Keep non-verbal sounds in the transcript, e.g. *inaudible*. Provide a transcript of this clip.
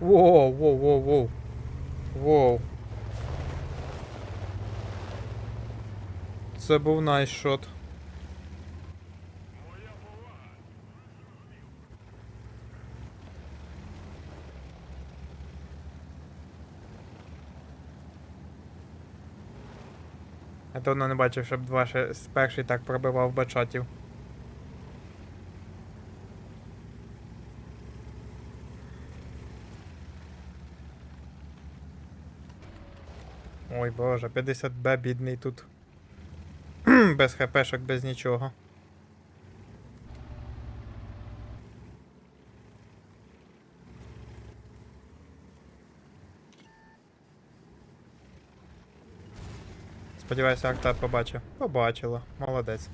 Воу, воу, воу, воу. Воу. Це був найшот. Я давно не бачив, щоб два ще перший так пробивав бачатів. Ой боже, 50Б бідний тут. *clears throat* без хпшок, без нічого. Сподіваюся, Акта побачив. Побачила. Молодець.